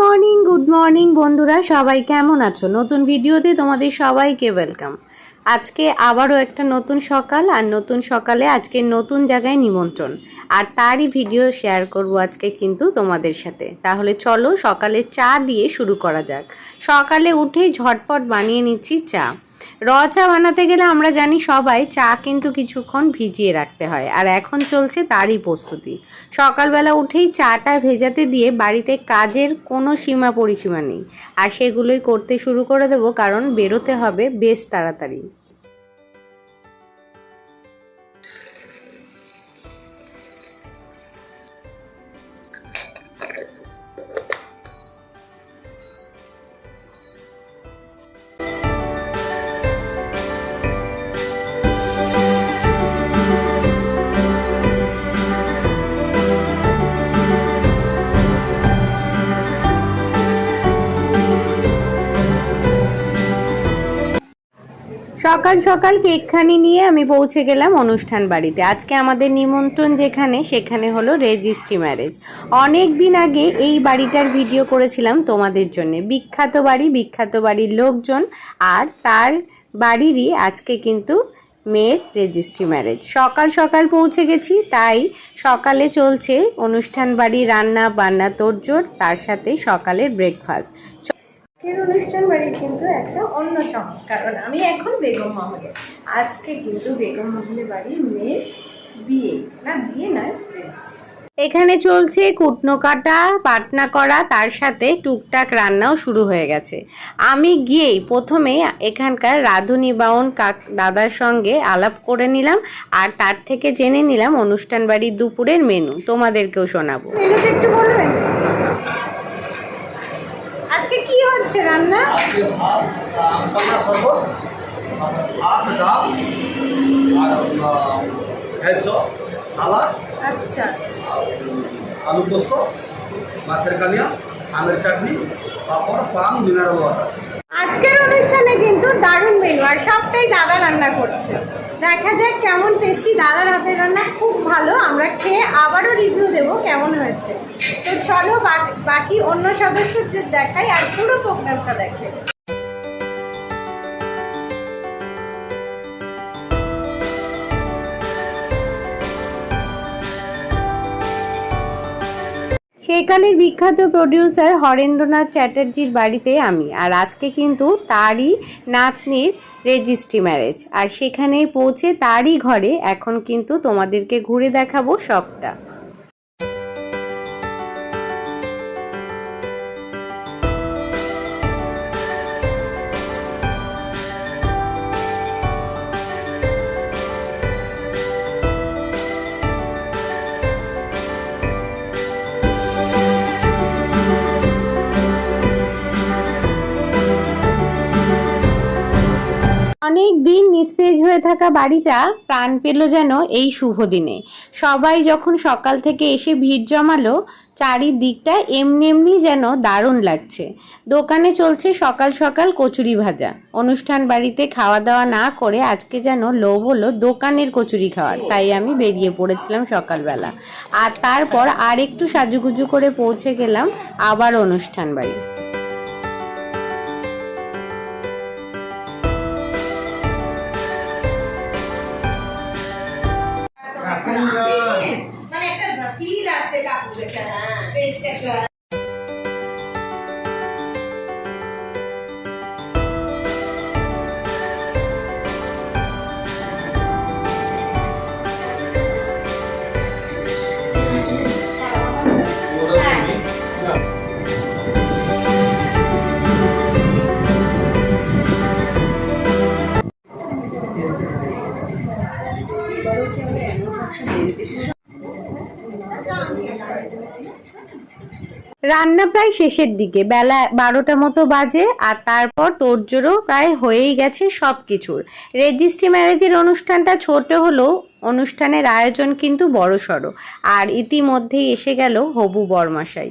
Morning good morning বন্ধুরা, সবাই কেমন আছো? নতুন ভিডিওতে তোমাদের সবাইকে ওয়েলকাম আজকে আবারও একটা নতুন সকাল, আর নতুন সকালে আজকে নতুন জায়গায় নিমন্ত্রণ। আর তারই ভিডিও শেয়ার করব আজকে কিন্তু তোমাদের সাথে। তাহলে চলো সকালে চা দিয়ে শুরু করা যাক। সকালে উঠে ঝটপট বানিয়ে নিচ্ছি চা। র চা বানাতে গেলে আমরা জানি সবাই চা কিন্তু কিছুক্ষণ ভিজিয়ে রাখতে হয়। আর এখন চলছে তারই প্রস্তুতি। সকালবেলা উঠেই চাটা ভেজাতে দিয়ে বাড়িতে কাজের কোনো সীমা পরিসীমা নেই। আর সেগুলোই করতে শুরু করে দেবো, কারণ বেরোতে হবে বেশ তাড়াতাড়ি। সকাল সকাল কেকখানি নিয়ে আমি পৌঁছে গেলাম অনুষ্ঠান বাড়িতে। আজকে আমাদের নিমন্ত্রণ যেখানে, সেখানে হলো রেজিস্ট্রি ম্যারেজ। অনেক দিন আগে এই বাড়িটার ভিডিও করেছিলাম তোমাদের জন্য। বিখ্যাত বাড়ি, বিখ্যাত বাড়ির লোকজন আর তার বাড়িরই আজকে কিন্তু মেয়ের রেজিস্ট্রি ম্যারেজ। সকাল সকাল পৌঁছে গেছি, তাই সকালে চলছে অনুষ্ঠান বাড়ি রান্না বান্না তোড়জোড়, তার সাথে সকালের ব্রেকফাস্ট আজকের অনুষ্ঠান বাড়ির কিন্তু একটা অন্য চমক কারণ আমি এখন বেগম মহলে আজকে কিন্তু বেগম মহলে বাড়ির মেয়ের বিয়ে না বিয়ে নয় এখানে চলছে কুটনো কাটা পাটনা করা তার সাথে টুকটাক রান্নাও শুরু হয়ে গেছে। আমি গিয়েই প্রথমে এখানকার রাধুনি বাউন কাক দাদার সঙ্গে আলাপ করে নিলাম আর তার থেকে জেনে নিলাম অনুষ্ঠান বাড়ির দুপুরের মেনু। তোমাদেরকেও শোনাবো। মেনুটা একটু বলবেন? আজকে কি হচ্ছে রান্না? আজকে ভাত আম পান্না শরবত ভাত ডাল আর ভেজ চপ আচ্ছা। আলু পোস্ত মাছের কালিয়া আমের চাটনি পাঁপড় পান মিনারেল ওয়াটার আজকের অনুষ্ঠানে কিন্তু দারুণ মেনু আর সবটাই দাদা রান্না করছে। দেখা যাক কেমন টেস্টি দাদার হাতের রান্না। খুব ভালো, আমরা খেয়ে আবারও রিভিউ দেব কেমন হয়েছে। তো চলো বাকি অন্য সদস্যদের দেখাই আর পুরো প্রোগ্রামটা দেখে। সেকালের বিখ্যাত প্রডিউসার হরেন্দ্রনাথ চ্যাটার্জির বাড়িতে আমি, আর আজকে কিন্তু তারই নাতনির রেজিস্ট্রি ম্যারেজ। আর সেখানে পৌঁছে তারই ঘরে এখন কিন্তু তোমাদেরকে ঘুরে দেখাবো সবটা। নিস্তেজ হয়ে থাকা বাড়িটা প্রাণ পেল যেন এই শুভ দিনে। সবাই যখন সকাল থেকে এসে ভিড় জমালো, চারিদিকটা এমনি এমনি যেন দারুণ লাগছে। দোকানে চলছে সকাল সকাল কচুরি ভাজা। অনুষ্ঠান বাড়িতে খাওয়া দাওয়া না করে আজকে যেন লোভ হলো দোকানের কচুরি খাওয়ার। তাই আমি বেরিয়ে পড়েছিলাম সকালবেলা। আর তারপর আর একটু সাজুগুজু করে পৌঁছে গেলাম আবার অনুষ্ঠান বাড়ি। রান্না প্রায় শেষের দিকে, বেলা বারোটা মতো বাজে আর তারপর তোড়জোড়ও প্রায় হয়েই গেছে সব কিছুর রেজিস্ট্রি ম্যারেজের অনুষ্ঠানটা ছোট হলেও অনুষ্ঠানের আয়োজন কিন্তু বড় সড়ো আর ইতিমধ্যেই এসে গেল হবু বরমাসাই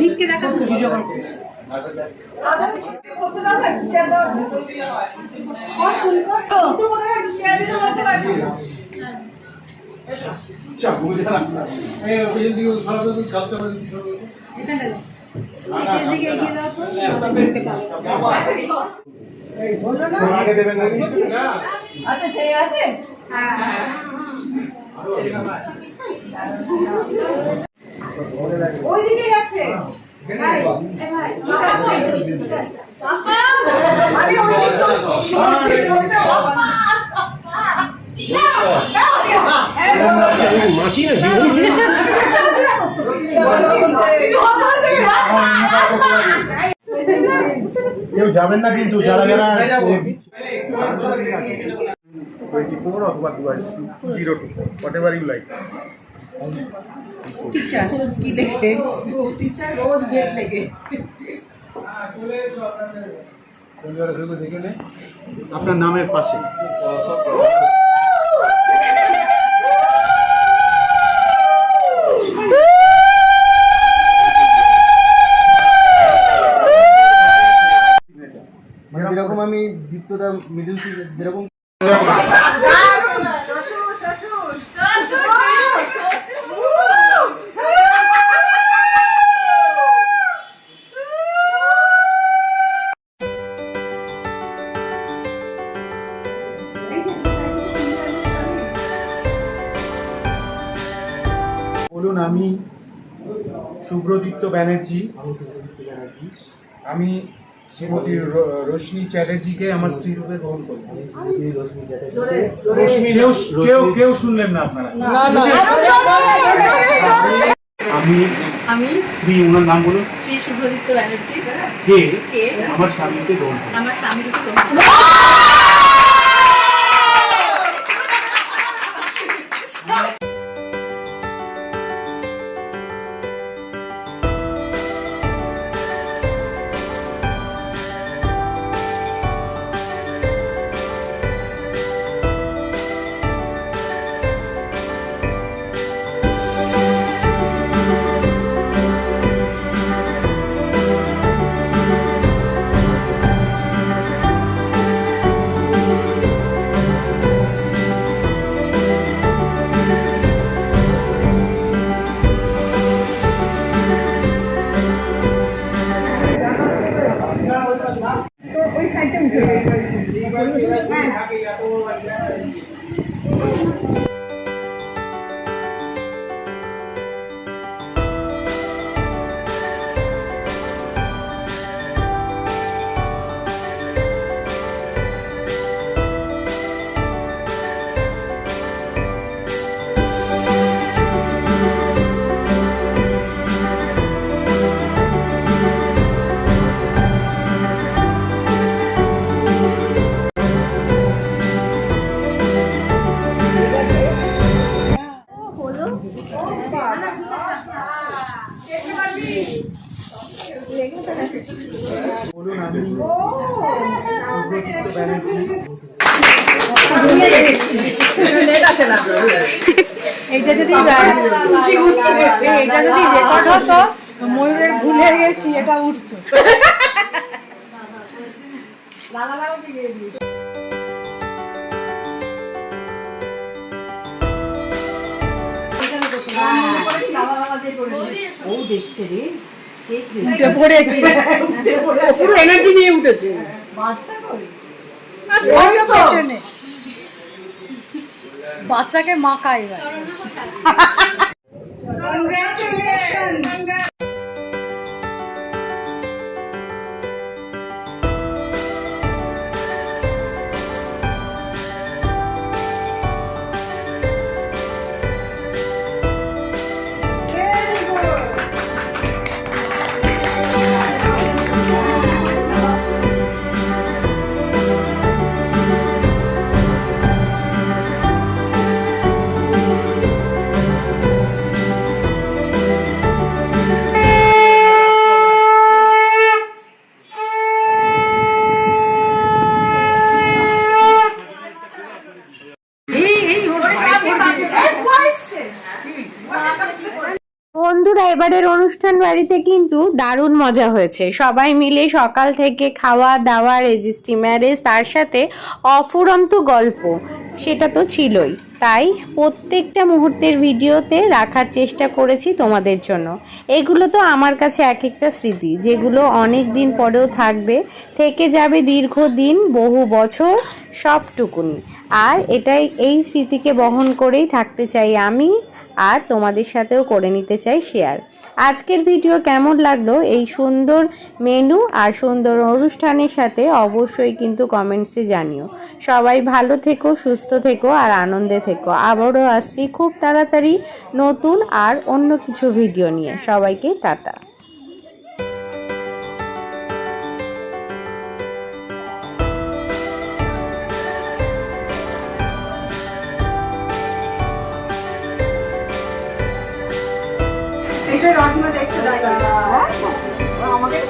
দিককে দেখা ভিডিও কল করছি আচ্ছা সেই আছে? ওইদিকে গেছে? ভাই এ ভাই পাপা আরে ওইদিকে তো মাসি না কেউ যাবেন না কিন্তু যারা যারা টোয়েন্টি অথবা two zero two whatever you like কি দেখে? টিচার রোজ গেট লেগে। আপনার নামের পাশে। বৃত্তটা মিডিল যেরকম বলুন আমি সুব্রদীপ্ত ব্যানার্জি। আমি শ্রীমতী রশ্মি চ্যাটার্জিকে আমার স্ত্রীরূপে গ্রহণ করব। রশ্মি কেউ কেউ কেউ শুনলেন না আপনারা? আমি আমি শ্রী ওনার নাম বলুন। শ্রী শুভ্রদীপ্ত ব্যানার্জি। কে? কে? আমার স্বামীকে গ্রহণ আমার স্বামীর এইটা যদি এইটা যদি রেকর্ড হতো ময়ূরের ভুলে গেছি এটা উঠতো। ও দেখছে রে। উঠে পড়েছে। পুরো এনার্জি নিয়ে উঠেছে। বাচ্চাকে মা এবার। এবারের অনুষ্ঠান বাড়িতে কিন্তু দারুণ মজা হয়েছে। সবাই মিলে সকাল থেকে খাওয়া দাওয়া, রেজিস্ট্রি ম্যারেজ, তার সাথে অফুরন্ত গল্প, সেটা তো ছিলই। তাই প্রত্যেকটা মুহূর্তের ভিডিওতে রাখার চেষ্টা করেছি তোমাদের জন্য। এগুলো তো আমার কাছে এক একটা স্মৃতি, যেগুলো অনেক দিন পরেও থাকবে, থেকে যাবে দীর্ঘদিন, বহু বছর, সবটুকুনি। আর এটাই, এই স্মৃতিকে বহন করেই থাকতে চাই আমি আর তোমাদের সাথেও করে নিতে চাই শেয়ার আজকের ভিডিও কেমন লাগল? এই সুন্দর মেনু আর সুন্দর অনুষ্ঠানের সাথে অবশ্যই কিন্তু কমেন্টসে জানিও। সবাই ভালো থেকো, সুস্থ থেকো আর আনন্দে থেকো। আবারও আসছি খুব তাড়াতাড়ি নতুন আর অন্য কিছু ভিডিও নিয়ে। সবাইকে টাটা। আমাদের